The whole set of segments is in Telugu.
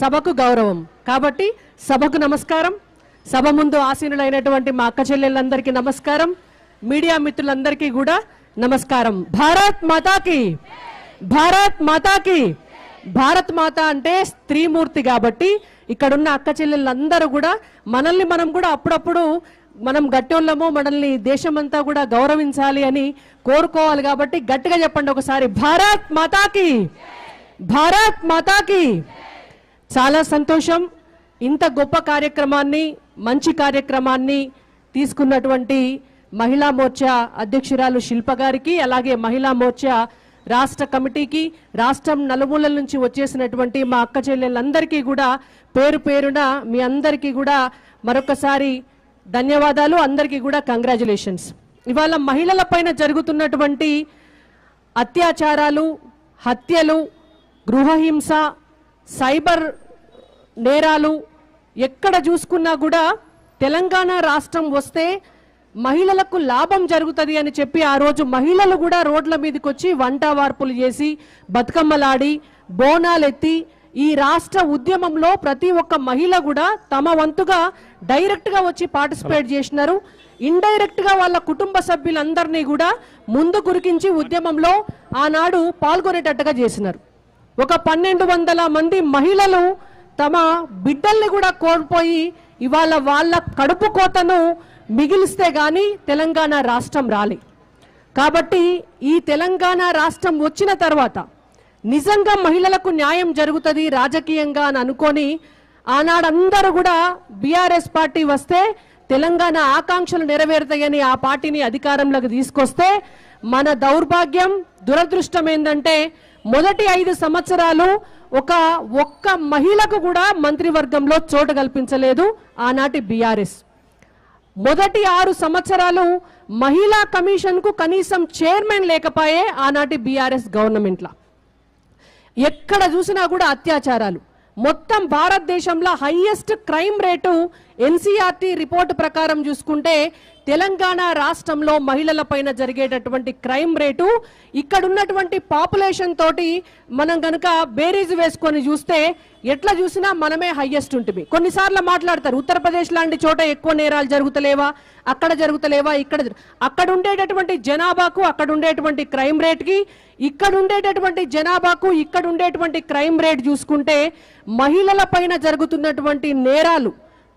సభకు గౌరవం. కాబట్టి సభకు నమస్కారం. సభ ముందు ఆసీనులైనటువంటి మా అక్క చెల్లెళ్ళందరికీ నమస్కారం. మీడియా మిత్రులందరికీ కూడా నమస్కారం. భారత్ మాతాకి. భారత్ మాతాకి. భారత్ మాత అంటే స్త్రీమూర్తి కాబట్టి ఇక్కడున్న అక్క చెల్లెళ్ళందరూ కూడా మనల్ని మనం కూడా అప్పుడప్పుడు మనం గట్టోళ్ళము మనల్ని దేశమంతా కూడా గౌరవించాలి అని కోరుకోవాలి కాబట్టి గట్టిగా చెప్పండి ఒకసారి. భారత్ మాతాకి. భారత్ మాతాకి. చాలా సంతోషం. ఇంత గొప్ప కార్యక్రమాన్ని మంచి కార్యక్రమాన్ని తీసుకున్నటువంటి మహిళా మోర్చా అధ్యక్షురాలు శిల్ప గారికి అలాగే మహిళా మోర్చా రాష్ట్ర కమిటీకి రాష్ట్రం నలుమూలల నుంచి వచ్చేసినటువంటి మా అక్క చెల్లెళ్ళందరికీ కూడా పేరు పేరున మీ అందరికీ కూడా మరొకసారి ధన్యవాదాలు. అందరికీ కూడా కంగ్రాచులేషన్స్. ఇవాళ మహిళల పైన జరుగుతున్నటువంటి అత్యాచారాలు హత్యలు గృహహింస సైబర్ నేరాలు ఎక్కడ చూసుకున్నా కూడా తెలంగాణ రాష్ట్రం వస్తే మహిళలకు లాభం జరుగుతుంది అని చెప్పి ఆ రోజు మహిళలు కూడా రోడ్ల మీదకి వచ్చి వంట వార్పులు చేసి బతుకమ్మలాడి బోనాలెత్తి ఈ రాష్ట్ర ఉద్యమంలో ప్రతి ఒక్క మహిళ కూడా తమ వంతుగా డైరెక్ట్గా వచ్చి పార్టిసిపేట్ చేసినారు. ఇండైరెక్ట్గా వాళ్ళ కుటుంబ సభ్యులందరినీ కూడా ముందు గురికించి ఉద్యమంలో ఆనాడు పాల్గొనేటట్టుగా చేసినారు. ఒక పన్నెండు వందల మంది మహిళలు తమ బిడ్డల్ని కూడా కోల్పోయి ఇవాళ వాళ్ళ కడుపు కోతను మిగిలిస్తే కానీ తెలంగాణ రాష్ట్రం రాలి. కాబట్టి ఈ తెలంగాణ రాష్ట్రం వచ్చిన తర్వాత నిజంగా మహిళలకు న్యాయం జరుగుతుంది రాజకీయంగా అని అనుకొని ఆనాడందరూ కూడా బీఆర్ఎస్ పార్టీ వస్తే తెలంగాణ ఆకాంక్షలు నెరవేరుతాయని ఆ పార్టీని అధికారంలోకి తీసుకొస్తే మన దౌర్భాగ్యం దురదృష్టం ఏంటంటే మొదటి ఐదు సంవత్సరాలు ఒక ఒక్క మహిళకు కూడా మంత్రివర్గంలో చోటు కల్పించలేదు ఆనాటి బీఆర్ఎస్. మొదటి ఆరు సంవత్సరాలు మహిళా కమిషన్కు కనీసం చైర్మన్ లేకపోయే ఆనాటి బీఆర్ఎస్ గవర్నమెంట్లో. ఎక్కడ చూసినా కూడా అత్యాచారాలు. మొత్తం భారతదేశంలో highest crime rate NCRT report ప్రకారం చూసుకుంటే తెలంగాణ రాష్ట్రంలో మహిళల పైన జరిగేటటువంటి క్రైమ్ రేటు ఇక్కడ ఉన్నటువంటి పాపులేషన్ తోటి మనం కనుక బేరీజ్ వేసుకొని చూస్తే ఎట్లా చూసినా మనమే హయ్యెస్ట్ ఉంటుంది కొన్నిసార్లు మాట్లాడతారు ఉత్తరప్రదేశ్ లాంటి చోట ఎక్కువ నేరాలు జరుగుతలేవా అక్కడ జరుగుతలేవా ఇక్కడ అక్కడ ఉండేటటువంటి జనాభాకు అక్కడ ఉండేటువంటి క్రైమ్ రేట్కి ఇక్కడ ఉండేటటువంటి జనాభాకు ఇక్కడ ఉండేటువంటి క్రైమ్ రేట్ చూసుకుంటే మహిళల పైన జరుగుతున్నటువంటి నేరాలు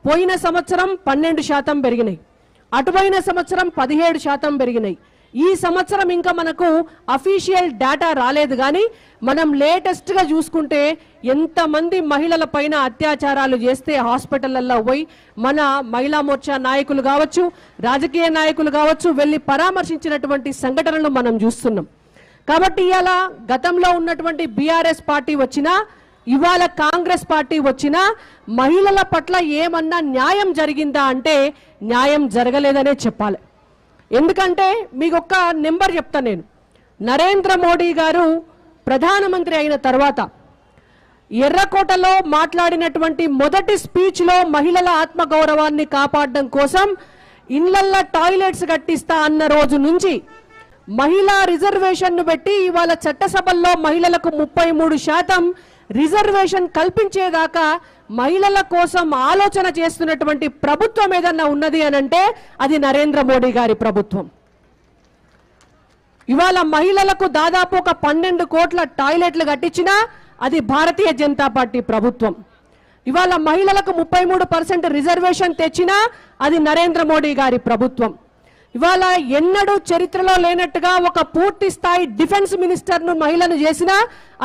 పోయిన సంవత్సరం పన్నెండు శాతం పెరిగినాయి. అటుపోయిన సంవత్సరం పదిహేడు శాతం పెరిగినాయి. ఈ సంవత్సరం ఇంకా మనకు అఫీషియల్ డేటా రాలేదు కానీ మనం లేటెస్ట్గా చూసుకుంటే ఎంతమంది మహిళల పైన అత్యాచారాలు చేస్తే హాస్పిటళ్ళలో పోయి మన మహిళా మోర్చా నాయకులు కావచ్చు రాజకీయ నాయకులు కావచ్చు వెళ్ళి పరామర్శించినటువంటి సంఘటనలు మనం చూస్తున్నాం. కాబట్టి ఇలా గతంలో ఉన్నటువంటి బీఆర్ఎస్ పార్టీ వచ్చినా ఇవాళ కాంగ్రెస్ పార్టీ వచ్చినా మహిళల పట్ల ఏమన్నా న్యాయం జరిగిందా అంటే న్యాయం జరగలేదనే చెప్పాలి. ఎందుకంటే మీకు ఒక్క నెంబర్ చెప్తా నేను. నరేంద్ర మోడీ గారు ప్రధానమంత్రి అయిన తర్వాత ఎర్రకోటలో మాట్లాడినటువంటి మొదటి స్పీచ్లో మహిళల ఆత్మగౌరవాన్ని కాపాడడం కోసం ఇళ్ళల్లో టాయిలెట్స్ కట్టిస్తా అన్న రోజు నుంచి మహిళా రిజర్వేషన్ను పెట్టి ఇవాళ చట్టసభల్లో మహిళలకు ముప్పై మూడు శాతం రిజర్వేషన్ కల్పించేదాకా మహిళల కోసం ఆలోచన చేస్తున్నటువంటి ప్రభుత్వం ఏదన్నా ఉన్నది అనంటే అది నరేంద్ర మోడీ గారి ప్రభుత్వం. ఇవాళ మహిళలకు దాదాపు ఒక పన్నెండు కోట్ల టాయిలెట్లు కట్టించినా అది భారతీయ జనతా పార్టీ ప్రభుత్వం. ఇవాళ మహిళలకు ముప్పై మూడు పర్సెంట్ రిజర్వేషన్ తెచ్చినా అది నరేంద్ర మోడీ గారి ప్రభుత్వం. ఇవాళ ఎన్నడూ చరిత్రలో లేనట్టుగా ఒక పూర్తి స్థాయి డిఫెన్స్ మినిస్టర్ను మహిళను చేసినా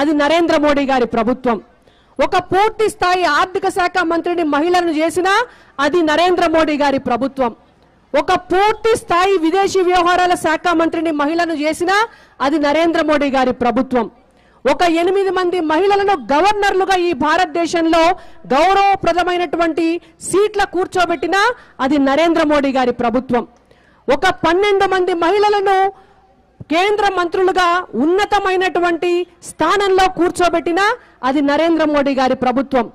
అది నరేంద్ర మోడీ గారి ప్రభుత్వం. ఒక పూర్తి స్థాయి ఆర్థిక శాఖ మంత్రిని మహిళను చేసినా అది నరేంద్ర మోడీ గారి ప్రభుత్వం. ఒక పూర్తి స్థాయి విదేశీ వ్యవహారాల శాఖ మంత్రిని మహిళను చేసినా అది నరేంద్ర మోడీ గారి ప్రభుత్వం. ఒక ఎనిమిది మంది మహిళలను గవర్నర్లుగా ఈ భారతదేశంలో గౌరవప్రదమైనటువంటి సీట్ల కూర్చోబెట్టినా అది నరేంద్ర మోడీ గారి ప్రభుత్వం. ఒక పన్నెండు మంది మహిళలను కేంద్ర మంత్రులుగా ఉన్నతమైనటువంటి స్థానంలో కూర్చోబెట్టిన అది నరేంద్ర మోడీ గారి ప్రభుత్వం.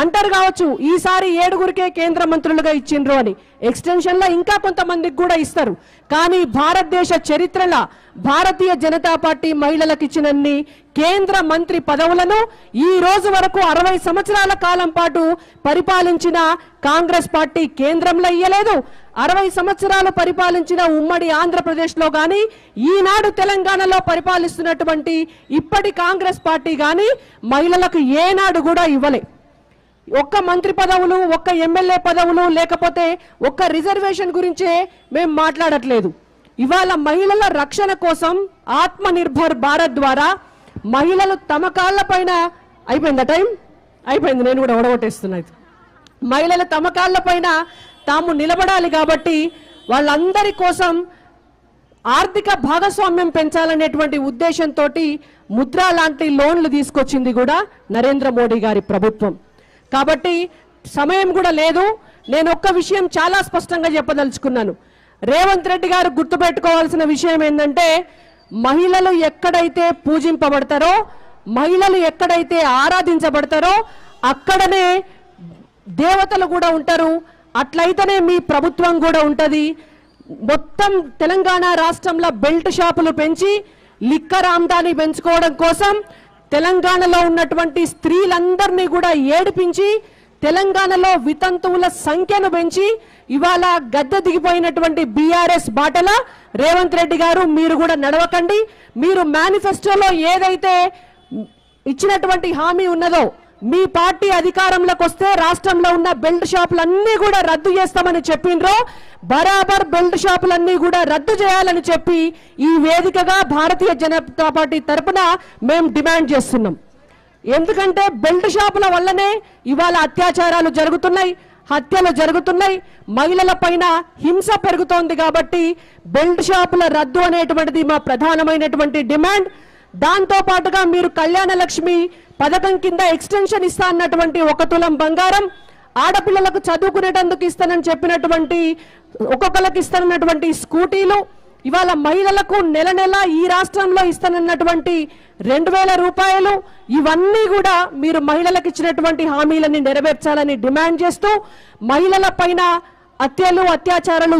అంటారు కావచ్చు ఈసారి ఏడుగురికే కేంద్ర మంత్రులుగా ఇచ్చిండ్రు అని. ఎక్స్టెన్షన్లో ఇంకా కొంతమందికి కూడా ఇస్తారు. కానీ భారతదేశ చరిత్రలో భారతీయ జనతా పార్టీ మహిళలకు ఇచ్చినన్ని కేంద్ర మంత్రి పదవులను ఈ రోజు వరకు అరవై సంవత్సరాల కాలం పాటు పరిపాలించిన కాంగ్రెస్ పార్టీ కేంద్రంలో ఇయ్యలేదు. అరవై సంవత్సరాలు పరిపాలించిన ఉమ్మడి ఆంధ్రప్రదేశ్లో కానీ ఈనాడు తెలంగాణలో పరిపాలిస్తున్నటువంటి ఇప్పటి కాంగ్రెస్ పార్టీ కానీ మహిళలకు ఏనాడు కూడా ఇవ్వలే. ఒక్క మంత్రి పదవులు ఒక్క ఎమ్మెల్యే పదవులు లేకపోతే ఒక్క రిజర్వేషన్ గురించే మేము మాట్లాడట్లేదు. ఇవాళ మహిళల రక్షణ కోసం ఆత్మ నిర్భర్ భారత్ ద్వారా మహిళలు తమ కాళ్ళపైన అయిపోయిందా టైం? అయిపోయింది నేను కూడా ఒడగొట్టేస్తున్నా మహిళల మహిళలు తమ కాళ్ళపైన తాము నిలబడాలి కాబట్టి వాళ్ళందరి కోసం ఆర్థిక భాగస్వామ్యం పెంచాలనేటువంటి ఉద్దేశంతో ముద్ర లాంటి లోన్లు తీసుకొచ్చింది కూడా నరేంద్ర మోడీ గారి ప్రభుత్వం. కాబట్టి సమయం కూడా లేదు. నేను ఒక్క విషయం చాలా స్పష్టంగా చెప్పదలుచుకున్నాను. రేవంత్ రెడ్డి గారు గుర్తుపెట్టుకోవాల్సిన విషయం ఏంటంటే మహిళలు ఎక్కడైతే పూజింపబడతారో మహిళలు ఎక్కడైతే ఆరాధించబడతారో అక్కడనే దేవతలు కూడా ఉంటారు. అట్లయితేనే మీ ప్రభుత్వం కూడా ఉంటుంది. మొత్తం తెలంగాణ రాష్ట్రంలో బెల్ట్ షాపులు పెంచి లిక్కర్ ఆమ్దాని పెంచుకోవడం కోసం తెలంగాణలో ఉన్నటువంటి స్త్రీలందరినీ కూడా ఏడిపించి తెలంగాణలో వితంతువుల సంఖ్యను పెంచి ఇవాళ గద్దె దిగిపోయినటువంటి బీఆర్ఎస్ బాటల రేవంత్ రెడ్డి గారు మీరు కూడా నడవకండి. మీరు మేనిఫెస్టోలో ఏదైతే ఇచ్చినటువంటి హామీ ఉన్నదో మీ పార్టీ అధికారంలోకి వస్తే రాష్ట్రంలో ఉన్న బెల్ట్ షాపులన్నీ కూడా రద్దు చేస్తామని చెప్పిండ్రో. బరాబర్ బెల్ట్ షాపులన్నీ కూడా రద్దు చేయాలని చెప్పి ఈ వేదికగా భారతీయ జనతా పార్టీ తరపున మేము డిమాండ్ చేస్తున్నాం. ఎందుకంటే బెల్ట్ షాపుల వల్లనే ఇవాళ అత్యాచారాలు జరుగుతున్నాయి హత్యలు జరుగుతున్నాయి మహిళల పైన హింస పెరుగుతోంది కాబట్టి బెల్ట్ షాపుల రద్దు అనేటువంటిది మా ప్రధానమైనటువంటి డిమాండ్. దాంతో పాటుగా మీరు కళ్యాణ లక్ష్మి పథకం కింద ఎక్స్టెన్షన్ ఇస్తా అన్నటువంటి ఒక తులం బంగారం ఆడపిల్లలకు చదువుకునేటందుకు ఇస్తానని చెప్పినటువంటి ఒక్కొక్కరికి ఇస్తానన్నటువంటి స్కూటీలు ఇవాళ మహిళలకు నెల నెల ఈ రాష్ట్రంలో ఇస్తానన్నటువంటి రెండు వేల రూపాయలు ఇవన్నీ కూడా మీరు మహిళలకు ఇచ్చినటువంటి హామీలని నెరవేర్చాలని డిమాండ్ చేస్తూ మహిళల పైన హత్యలు అత్యాచారాలు